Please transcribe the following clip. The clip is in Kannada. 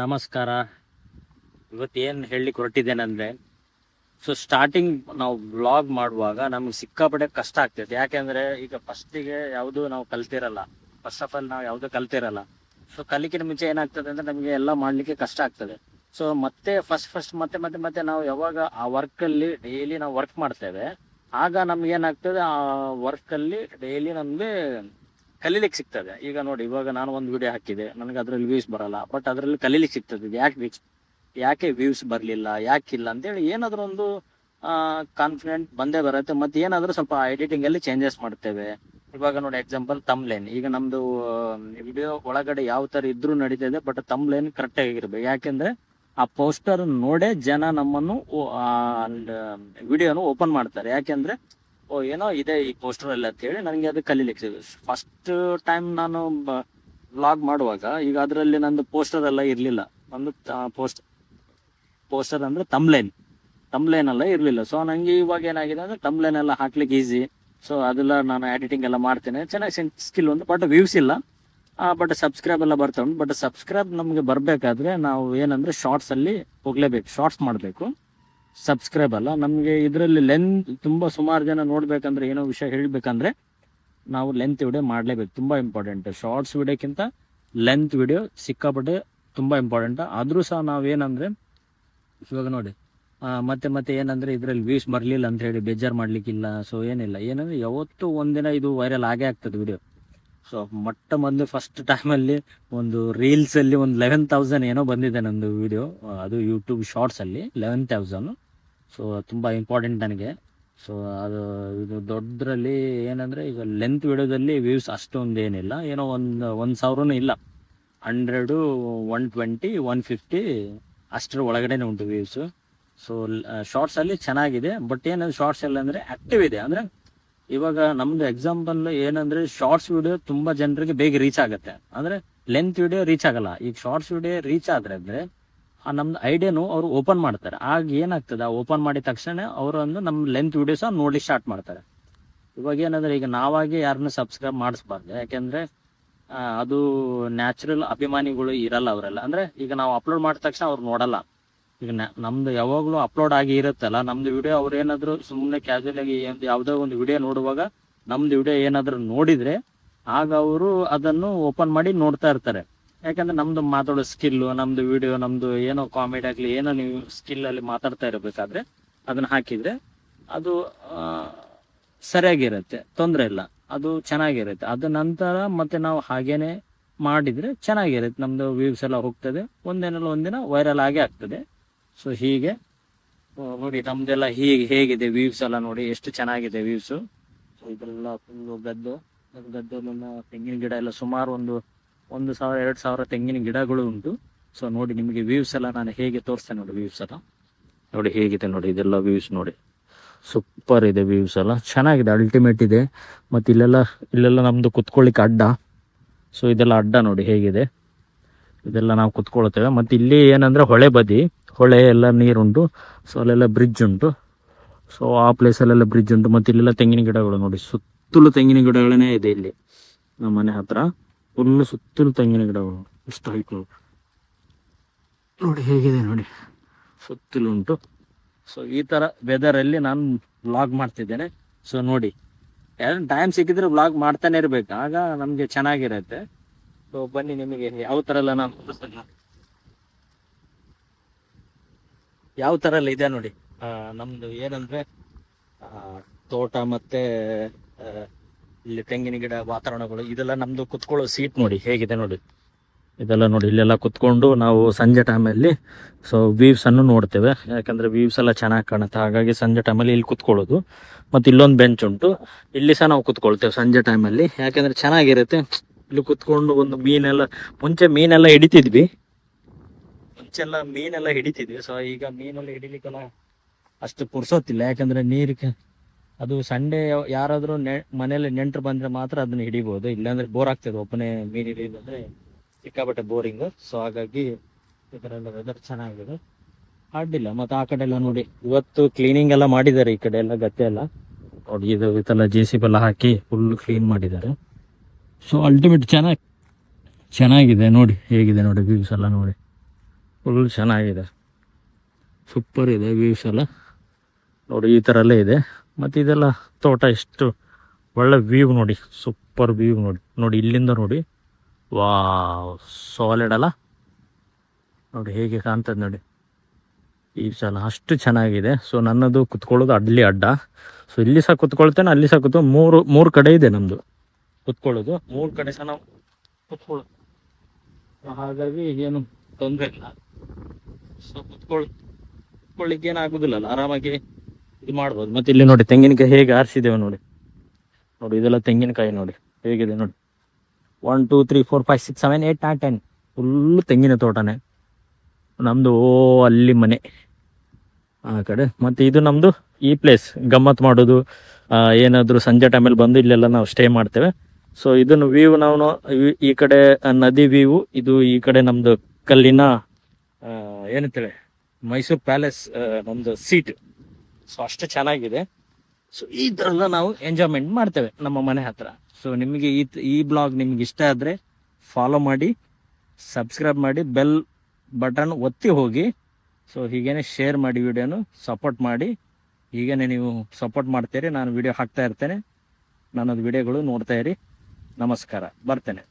ನಮಸ್ಕಾರ. ಇವತ್ತು ಏನು ಹೇಳಲಿಕ್ಕೆ ಹೊರಟಿದ್ದೇನೆಂದರೆ ಸೊ ಸ್ಟಾರ್ಟಿಂಗ್ ನಾವು ಬ್ಲಾಗ್ ಮಾಡುವಾಗ ನಮ್ಗೆ ಸಿಕ್ಕಾಪಟ್ಟೆ ಕಷ್ಟ ಆಗ್ತೈತೆ ಯಾಕೆಂದ್ರೆ ಈಗ ಫಸ್ಟಿಗೆ ಯಾವುದು ನಾವು ಕಲ್ತಿರಲ್ಲ. ಫಸ್ಟ್ ಆಫ್ ಆಲ್ ನಾವು ಯಾವುದು ಕಲ್ತಿರಲ್ಲ. ಸೊ ಕಲಿಕಿನ ಮುಂಚೆ ಏನಾಗ್ತದೆ ಅಂದರೆ ನಮಗೆ ಎಲ್ಲ ಮಾಡಲಿಕ್ಕೆ ಕಷ್ಟ ಆಗ್ತದೆ. ಸೊ ಮತ್ತೆ ಫಸ್ಟ್ ಫಸ್ಟ್ ಮತ್ತೆ ಮತ್ತೆ ಮತ್ತೆ ನಾವು ಯಾವಾಗ ಆ ವರ್ಕಲ್ಲಿ ಡೈಲಿ ನಾವು ವರ್ಕ್ ಮಾಡ್ತೇವೆ, ಆಗ ನಮ್ಗೆ ಏನಾಗ್ತದೆ ಆ ವರ್ಕಲ್ಲಿ ಡೈಲಿ ನಮಗೆ ಕಲೀಲಿಕ್ಕೆ ಸಿಗ್ತದೆ. ಈಗ ನೋಡಿ, ಇವಾಗ ನಾನು ಒಂದು ವಿಡಿಯೋ ಹಾಕಿದೆ. ನನಗೆ ಅದರಲ್ಲಿ ವ್ಯೂಸ್ ಬರಲ್ಲ. ಬಟ್ ಅದರಲ್ಲಿ ಕಲೀಲಿಕ್ಕೆ ಸಿಗ್ತದೆ. ಯಾಕೆ ಯಾಕೆ ವ್ಯೂಸ್ ಬರಲಿಲ್ಲ? ಯಾಕಿಲ್ಲ ಅಂತೇಳಿ ಏನಾದರೂ ಒಂದು ಕಾನ್ಫಿಡೆಂಟ್ ಬಂದೇ ಬರುತ್ತೆ. ಮತ್ತೆ ಏನಾದರೂ ಸ್ವಲ್ಪ ಎಡಿಟಿಂಗ್ ಅಲ್ಲಿ ಚೇಂಜಸ್ ಮಾಡ್ತೇವೆ ಇವಾಗ ನೋಡಿ ಎಕ್ಸಾಂಪಲ್ ತಮ್ಲೇನ್ ಈಗ ನಮ್ದು ವಿಡಿಯೋ ಒಳಗಡೆ ಯಾವ ತರ ಇದ್ರೂ ನಡೀತದೆ ಬಟ್ ತಮ್ಲೇನ್ ಕರೆಕ್ಟ್ ಆಗಿರ್ಬೇಕು ಯಾಕೆಂದ್ರೆ ಆ ಪೋಸ್ಟರ್ ನೋಡೇ ಜನ ನಮ್ಮನ್ನು ವಿಡಿಯೋನು ಓಪನ್ ಮಾಡ್ತಾರೆ. ಯಾಕೆಂದ್ರೆ ಓ, ಏನೋ ಇದೆ ಈ ಪೋಸ್ಟರ್ ಅಲ್ಲಿ ಅಂತ ಹೇಳಿ ನನಗೆ ಅದು ಕಲೀಲಿಕ್ಕೆ ಫಸ್ಟ್ ಟೈಮ್ ನಾನು ಬ್ಲಾಗ್ ಮಾಡುವಾಗ, ಈಗ ಅದರಲ್ಲಿ ನಂದು ಪೋಸ್ಟರ್ ಎಲ್ಲ ಇರಲಿಲ್ಲ. ಒಂದು ಪೋಸ್ಟ್ ಪೋಸ್ಟರ್ ಅಂದ್ರೆ ತಮ್ಲೈನ್ ತಮ್ಲೈನ್ ಎಲ್ಲ ಇರಲಿಲ್ಲ. ಸೊ ನನಗೆ ಇವಾಗ ಏನಾಗಿದೆ ಅಂದ್ರೆ ತಮ್ಲೈನ್ ಎಲ್ಲ ಹಾಕ್ಲಿಕ್ಕೆ ಈಸಿ ಸೊ ಅದೆಲ್ಲ ನಾನು ಎಡಿಟಿಂಗ್ ಎಲ್ಲ ಮಾಡ್ತೇನೆ. ಚೆನ್ನಾಗಿ ಸ್ಕಿಲ್ ಒಂದು ಬಟ್ ವ್ಯೂಸ್ ಇಲ್ಲ. ಬಟ್ ಸಬ್ಸ್ಕ್ರೈಬ್ ಎಲ್ಲ ಬರ್ತಾ ಉಂಟು. ಬಟ್ ಸಬ್ಸ್ಕ್ರೈಬ್ ನಮಗೆ ಬರಬೇಕಾದ್ರೆ ನಾವು ಏನಂದ್ರೆ ಶಾರ್ಟ್ಸ್ ಅಲ್ಲಿ ಹೋಗ್ಲೇಬೇಕು. ಶಾರ್ಟ್ಸ್ ಮಾಡಬೇಕು. ಸಬ್ಸ್ಕ್ರೈಬ್ ಅಲ್ಲ, ನಮಗೆ ಇದರಲ್ಲಿ ಲೆಂತ್ ತುಂಬ ಸುಮಾರು ಜನ ನೋಡಬೇಕಂದ್ರೆ ಏನೋ ವಿಷಯ ಹೇಳಬೇಕಂದ್ರೆ ನಾವು ಲೆಂತ್ ವಿಡಿಯೋ ಮಾಡಲೇಬೇಕು. ತುಂಬ ಇಂಪಾರ್ಟೆಂಟ್ ಶಾರ್ಟ್ಸ್ ವಿಡಿಯೋಕ್ಕಿಂತ ಲೆಂತ್ ವಿಡಿಯೋ ಸಿಕ್ಕಾಪಟ್ಟೆ ತುಂಬ ಇಂಪಾರ್ಟೆಂಟ್ ಆದರೂ ಸಹ ನಾವೇನಂದರೆ, ಇವಾಗ ನೋಡಿ ಮತ್ತೆ ಮತ್ತೆ ಏನಂದರೆ ಇದರಲ್ಲಿ ವ್ಯೂಸ್ ಬರಲಿಲ್ಲ ಅಂತ ಹೇಳಿ ಬೇಜಾರು ಮಾಡಲಿಕ್ಕಿಲ್ಲ. ಸೊ ಏನಿಲ್ಲ. ಏನಂದರೆ ಯಾವತ್ತೂ ಒಂದಿನ ಇದು ವೈರಲ್ ಆಗೇ ಆಗ್ತದೆ ವಿಡಿಯೋ ಸೊ ಮೊಟ್ಟ ಮೊದಲು ಫಸ್ಟ್ ಟೈಮಲ್ಲಿ ಒಂದು ರೀಲ್ಸಲ್ಲಿ ಒಂದು ಲೆವೆನ್ ತೌಸಂಡ್ ಏನೋ ಬಂದಿದೆ ನಂದು ವಿಡಿಯೋ ಅದು ಯೂಟ್ಯೂಬ್ ಶಾರ್ಟ್ಸಲ್ಲಿ ಲೆವೆನ್ ತೌಸಂಡ್ ಸೊ ತುಂಬ ಇಂಪಾರ್ಟೆಂಟ್ ನನಗೆ. ಸೊ ಅದು, ಇದು ದೊಡ್ಡದ್ರಲ್ಲಿ ಏನಂದ್ರೆ, ಈಗ ಲೆಂತ್ ವಿಡಿಯೋದಲ್ಲಿ ವ್ಯೂಸ್ ಅಷ್ಟೊಂದು ಏನಿಲ್ಲ ಏನೋ ಒಂದು ಒಂದು ಸಾವಿರನೂ ಇಲ್ಲ. Hundred one twenty one fifty ಅಷ್ಟರ ಒಳಗಡೆನೆ ಉಂಟು ವ್ಯೂಸ್ ಸೊ ಶಾರ್ಟ್ಸ್ ಅಲ್ಲಿ ಚೆನ್ನಾಗಿದೆ. ಬಟ್ ಏನಂದ್ರೆ ಶಾರ್ಟ್ಸ್ ಎಲ್ಲ ಅಂದ್ರೆ ಆಕ್ಟಿವ್ ಇದೆ. ಅಂದ್ರೆ, ಇವಾಗ ನಮ್ಮದು ಎಕ್ಸಾಂಪಲ್ ಏನಂದ್ರೆ ಶಾರ್ಟ್ಸ್ ವಿಡಿಯೋ ತುಂಬಾ ಜನರಿಗೆ ಬೇಗ ರೀಚ್ ಆಗುತ್ತೆ. ಅಂದ್ರೆ ಲೆಂತ್ ವಿಡಿಯೋ ರೀಚ್ ಆಗಲ್ಲ. ಈಗ ಶಾರ್ಟ್ಸ್ ವಿಡಿಯೋ ರೀಚ್ ಆದ್ರೆ ಅಂದ್ರೆ ನಮ್ದು ಐಡಿಯಾನು ಅವರು ಓಪನ್ ಮಾಡ್ತಾರೆ. ಆಗ ಏನಾಗ್ತದೆ ಓಪನ್ ಮಾಡಿದ ತಕ್ಷಣ ಅವರೊಂದು ನಮ್ಮ ಲೆಂತ್ ವಿಡಿಯೋಸ್ ನೋಡಿ ಸ್ಟಾರ್ಟ್ ಮಾಡ್ತಾರೆ. ಇವಾಗ ಏನಂದ್ರೆ, ಈಗ ನಾವಾಗಿ ಯಾರನ್ನ ಸಬ್ಸ್ಕ್ರೈಬ್ ಮಾಡಿಸ್ಬಾರ್ದು. ಯಾಕೆಂದ್ರೆ ಅದು ನ್ಯಾಚುರಲ್ ಅಭಿಮಾನಿಗಳು ಇರಲ್ಲ ಅವರೆಲ್ಲ. ಅಂದ್ರೆ, ಈಗ ನಾವು ಅಪ್ಲೋಡ್ ಮಾಡಿದ ತಕ್ಷಣ ಅವ್ರು ನೋಡಲ್ಲ. ಈಗ ನಮ್ದು ಯಾವಾಗಲೂ ಅಪ್ಲೋಡ್ ಆಗಿ ಇರುತ್ತಲ್ಲ, ನಮ್ದು ವಿಡಿಯೋ ಅವ್ರು ಏನಾದ್ರು ಸುಮ್ಮನೆ ಕ್ಯಾಶುವಲ್ ಆಗಿ ಯಾವ್ದೋ ಒಂದು ವಿಡಿಯೋ ನೋಡುವಾಗ ನಮ್ದು ವಿಡಿಯೋ ಏನಾದ್ರು ನೋಡಿದ್ರೆ, ಆಗ ಅವರು ಅದನ್ನು ಓಪನ್ ಮಾಡಿ ನೋಡ್ತಾ ಇರ್ತಾರೆ. ಯಾಕಂದ್ರೆ ನಮ್ದು ಮಾತಾಡೋ ಸ್ಕಿಲ್ ನಮ್ದು ವಿಡಿಯೋ ನಮ್ದು ಏನೋ ಕಾಮಿಡಿ ಆಗಲಿ, ಏನೋ ನೀವು ಸ್ಕಿಲ್ ಅಲ್ಲಿ ಮಾತಾಡ್ತಾ ಇರಬೇಕಾದ್ರೆ ಅದನ್ನ ಹಾಕಿದ್ರೆ ಅದು ಸರಿಯಾಗಿರುತ್ತೆ, ತೊಂದರೆ ಇಲ್ಲ. ಅದು ಚೆನ್ನಾಗಿರುತ್ತೆ. ಅದ ನಂತರ ಮತ್ತೆ ನಾವು ಹಾಗೇನೆ ಮಾಡಿದ್ರೆ ಚೆನ್ನಾಗಿರುತ್ತೆ. ನಮ್ದು ವ್ಯೂಸ್ ಎಲ್ಲ ಹೋಗ್ತದೆ. ಒಂದೇನಲ್ಲ ಒಂದಿನ ವೈರಲ್ ಆಗೇ ಆಗ್ತದೆ. ಸೊ ಹೀಗೆ ನೋಡಿ, ನಮ್ದೆಲ್ಲ ಹೀಗೆ, ಹೇಗಿದೆ ವ್ಯೂಸ್ ಎಲ್ಲ ನೋಡಿ, ಎಷ್ಟು ಚೆನ್ನಾಗಿದೆ ವ್ಯೂಸ್ ಇದೆಲ್ಲ ಫುಲ್ಲು ಗದ್ದು ಗದ್ದು ತೆಂಗಿನ ಗಿಡ ಎಲ್ಲ ಸುಮಾರು ಒಂದು ಒಂದು ಸಾವಿರ, ಎರಡು ಸಾವಿರ ತೆಂಗಿನ ಗಿಡಗಳು ಉಂಟು. ಸೊ ನೋಡಿ ನಿಮಗೆ ವ್ಯೂಸ್ ಎಲ್ಲ ನಾನು ಹೇಗೆ ತೋರಿಸ್ತೇನೆ ನೋಡಿ ವ್ಯೂಸ್ ಎಲ್ಲ. ನೋಡಿ ಹೇಗಿದೆ ನೋಡಿ, ಇದೆಲ್ಲ ವ್ಯೂಸ್ ನೋಡಿ. ಸೂಪರ್ ಇದೆ ವ್ಯೂಸ್ ಎಲ್ಲ. ಚೆನ್ನಾಗಿದೆ ಅಲ್ಟಿಮೇಟ್ ಇದೆ. ಮತ್ತು ಇಲ್ಲೆಲ್ಲ ಇಲ್ಲೆಲ್ಲ ನಮ್ದು ಕುತ್ಕೊಳ್ಳಿಕ್ಕೆ ಅಡ್ಡ. ಸೊ ಇದೆಲ್ಲ ಅಡ್ಡ ನೋಡಿ ಹೇಗಿದೆ. ಇದೆಲ್ಲ ನಾವು ಕುತ್ಕೊಳ್ತೇವೆ. ಮತ್ತು ಇಲ್ಲಿ ಏನಂದ್ರೆ ಹೊಳೆ ಬದಿ, ಹೊಳೆ ಎಲ್ಲ ನೀರುಂಟು. ಸೊ ಅಲ್ಲೆಲ್ಲ ಬ್ರಿಡ್ಜ್ ಉಂಟು. ಸೊ ಆ ಪ್ಲೇಸಲ್ಲೆಲ್ಲ ಬ್ರಿಡ್ಜ್ ಉಂಟು. ಮತ್ತು ಇಲ್ಲೆಲ್ಲ ತೆಂಗಿನ ಗಿಡಗಳು ನೋಡಿ. ಸುತ್ತಲೂ ತೆಂಗಿನ ಗಿಡಗಳೇ ಇದೆ ಇಲ್ಲಿ. ನಮ್ಮ ಮನೆ ಹತ್ರ. ಫುಲ್ ಸುತ್ತಲೂ ತೆಂಗಿನ ಗಿಡಗಳು ಇಷ್ಟು ಹೈಟ್ ನೋಡಿ ಹೇಗಿದೆ ನೋಡಿ. ಸುತ್ತಲೂ ಉಂಟು. ಸೊ ಈ ಥರ ವೆದರಲ್ಲಿ ನಾನು ಬ್ಲಾಗ್ ಮಾಡ್ತಿದ್ದೇನೆ. ಸೊ ನೋಡಿ. ಯಾರು ಟೈಮ್ ಸಿಕ್ಕಿದ್ರೆ ಬ್ಲಾಗ್ ಮಾಡ್ತಾನೆ ಇರಬೇಕು. ಆಗ ನಮಗೆ ಚೆನ್ನಾಗಿರುತ್ತೆ. ಸೊ ಬನ್ನಿ ನಿಮಗೆ ಯಾವ ಥರ ಎಲ್ಲ ನಾನು. ಯಾವ ಥರ ಎಲ್ಲ ಇದೆ ನೋಡಿ. ನಮ್ಮದು ಏನಂದರೆ ತೋಟ ಮತ್ತೆ ಇಲ್ಲಿ ತೆಂಗಿನ ಗಿಡ, ವಾತಾವರಣಗಳು, ಇದೆಲ್ಲ ನಮ್ದು ಕುತ್ಕೊಳ್ಳೋ ಸೀಟ್ ನೋಡಿ, ಹೇಗಿದೆ ನೋಡಿ. ಇದೆಲ್ಲ ನೋಡಿ, ಇಲ್ಲೆಲ್ಲ ಕುತ್ಕೊಂಡು ನಾವು ಸಂಜೆ ಟೈಮಲ್ಲಿ ಸೊ ವೀವ್ಸ್ ಅನ್ನು ನೋಡ್ತೇವೆ. ಯಾಕಂದ್ರೆ ವೀವ್ಸ್ ಎಲ್ಲ ಚೆನ್ನಾಗಿ ಕಾಣುತ್ತೆ. ಹಾಗಾಗಿ ಸಂಜೆ ಟೈಮಲ್ಲಿ ಇಲ್ಲಿ ಕುತ್ಕೊಳ್ಳೋದು. ಮತ್ತೆ ಇಲ್ಲೊಂದು ಬೆಂಚ್ ಉಂಟು. ಇಲ್ಲಿ ಸಹ ನಾವು ಕುತ್ಕೊಳ್ತೇವೆ ಸಂಜೆ ಟೈಮಲ್ಲಿ ಯಾಕಂದ್ರೆ ಚೆನ್ನಾಗಿರುತ್ತೆ. ಇಲ್ಲಿ ಕುತ್ಕೊಂಡು ಒಂದು ಮೀನೆಲ್ಲ, ಮುಂಚೆ ಮೀನೆಲ್ಲ ಹಿಡಿತಿದ್ವಿ. ಮುಂಚೆಲ್ಲ ಮೀನೆಲ್ಲ ಹಿಡಿತಿದ್ವಿ. ಸೊ ಈಗ ಮೀನೆಲ್ಲ ಹಿಡಿಲಿಕ್ಕೆಲ್ಲ ಅಷ್ಟು ಪುರ್ಸೋತಿಲ್ಲ ಯಾಕಂದ್ರೆ ನೀರಿಗೆ ಅದು ಸಂಡೇ ಯಾರಾದರೂ ನೆ ಮನೇಲಿ ನೆಂಟರು ಬಂದ್ರೆ ಮಾತ್ರ ಅದನ್ನ ಹಿಡಿಬಹುದು ಇಲ್ಲಾಂದ್ರೆ ಬೋರ್ ಆಗ್ತದೆ. ಒಬ್ಬನೇ ಮೀನ್ ಹಿಡಿಯೋದಂದ್ರೆ ಸಿಕ್ಕಾಪಟ್ಟೆ ಬೋರಿಂಗ್ ಸೊ ಹಾಗಾಗಿ ಇದರೆಲ್ಲ ವೆದರ್ ಚೆನ್ನಾಗಿದೆ. ಅಡ್ಡಿಲ್ಲ ಮತ್ತೆ ಆ ಕಡೆ ಎಲ್ಲ ನೋಡಿ. ಇವತ್ತು ಕ್ಲೀನಿಂಗ್ ಎಲ್ಲ ಮಾಡಿದ್ದಾರೆ ಈ ಕಡೆ ಎಲ್ಲ ಗತ್ತೆ ಎಲ್ಲ. ನೋಡಿ, ಇದು ಇದೆಲ್ಲ ಜೆ ಸಿ ಎಲ್ಲ ಹಾಕಿ ಫುಲ್ ಕ್ಲೀನ್ ಮಾಡಿದ್ದಾರೆ. ಸೊ ಅಲ್ಟಿಮೇಟ್ ಚೆನ್ನಾಗಿ ಚೆನ್ನಾಗಿದೆ ನೋಡಿ. ಹೇಗಿದೆ ನೋಡಿ ವ್ಯೂಸ್ ಎಲ್ಲ ನೋಡಿ. ಫುಲ್ ಚೆನ್ನಾಗಿದೆ. ಸೂಪರ್ ಇದೆ ವ್ಯೂಸ್ ಎಲ್ಲ. ನೋಡಿ, ಈ ಥರ ಎಲ್ಲ ಇದೆ. ಮತ್ತು ಇದೆಲ್ಲ ತೋಟ ಎಷ್ಟು ಒಳ್ಳೆ ವ್ಯೂ ನೋಡಿ ಸೂಪರ್ ವ್ಯೂ ನೋಡಿ ನೋಡಿ ಇಲ್ಲಿಂದ ನೋಡಿ. ವಾ ಸಾಲಿಡ್ ಅಲ್ಲ? ನೋಡಿ ಹೇಗೆ ಕಾಣ್ತದೆ ನೋಡಿ. ಈ ಸಲ ಅಷ್ಟು ಚೆನ್ನಾಗಿದೆ. ಸೊ ನನ್ನದು ಕುತ್ಕೊಳ್ಳೋದು ಅಡ್ಲಿ ಅಡ್ಡ. ಸೊ ಇಲ್ಲಿ ಸಹ ಕುತ್ಕೊಳ್ತೇನೆ, ಅಲ್ಲಿ ಸಹ ಕೂತು ಮೂರು ಮೂರು ಕಡೆ ಇದೆ ನಮ್ಮದು ಕುತ್ಕೊಳ್ಳೋದು. ಮೂರು ಕಡೆ ಸಹ ನಾವು ಕುತ್ಕೊಳ್ಳೋದು. ಹಾಗಾಗಿ ಏನು ತೊಂದರೆ ಇಲ್ಲ. ಸೊ ಕುತ್ಕೊಳ್ ಕುತ್ಕೊಳ್ಳಿಕ್ಕೆ ಏನಾಗುದಿಲ್ಲಲ್ಲ ಆರಾಮಾಗಿ ಇದು ಮಾಡ್ಬೋದು. ಮತ್ತೆ ಇಲ್ಲಿ ನೋಡಿ ತೆಂಗಿನಕಾಯಿ ಹೇಗೆ ಆರಿಸಿದ್ದೇವೆ ನೋಡಿ. ನೋಡಿ ಇದೆಲ್ಲ ತೆಂಗಿನಕಾಯಿ ನೋಡಿ. ಹೇಗಿದೆ ನೋಡಿ. One two three four five six seven eight nine ten full ತೆಂಗಿನ ತೋಟನೇ. ನಮ್ಮದು ಓ ಅಲ್ಲಿ ಮನೆ. ಆ ಕಡೆ. ಮತ್ತು ಇದು ನಮ್ಮದು ಈ ಪ್ಲೇಸ್ ಗಮ್ಮತ್ ಮಾಡೋದು. ಏನಾದರೂ ಸಂಜೆ ಟೈಮಲ್ಲಿ ಬಂದು ಇಲ್ಲೆಲ್ಲ ನಾವು ಸ್ಟೇ ಮಾಡ್ತೇವೆ. ಸೊ ಇದನ್ನು ವ್ಯೂ ನಾವು ಈ- ಕಡೆ ನದಿ ವ್ಯೂ ಇದು ಈ ಕಡೆ ನಮ್ಮದು ಕಲ್ಲಿನ ಆ, ಏನಂತೇಳಿ? ಮೈಸೂರು ಪ್ಯಾಲೇಸ್ ನಮ್ಮದು ಸೀಟ್ ಸೊ ಅಷ್ಟು ಚೆನ್ನಾಗಿದೆ. ಸೊ ಈ ಥರ ನಾವು ಎಂಜಾಯ್ಮೆಂಟ್ ಮಾಡ್ತೇವೆ ನಮ್ಮ ಮನೆ ಹತ್ರ. ಸೊ ನಿಮಗೆ ಈ ಈ ಬ್ಲಾಗ್ ನಿಮ್ಗೆ ಇಷ್ಟ ಆದರೆ ಫಾಲೋ ಮಾಡಿ ಸಬ್ಸ್ಕ್ರೈಬ್ ಮಾಡಿ ಬೆಲ್ ಬಟನ್ ಒತ್ತಿ ಹೋಗಿ. ಸೊ ಹೀಗೇನೆ ಶೇರ್ ಮಾಡಿ ವಿಡಿಯೋನು ಸಪೋರ್ಟ್ ಮಾಡಿ. ಹೀಗೇನೆ ನೀವು ಸಪೋರ್ಟ್ ಮಾಡ್ತೀರಿ, ನಾನು ವಿಡಿಯೋ ಹಾಕ್ತಾ ಇರ್ತೇನೆ. ನನ್ನದು ವಿಡಿಯೋಗಳು ನೋಡ್ತಾ ಇರಿ. ನಮಸ್ಕಾರ. ಬರ್ತೇನೆ.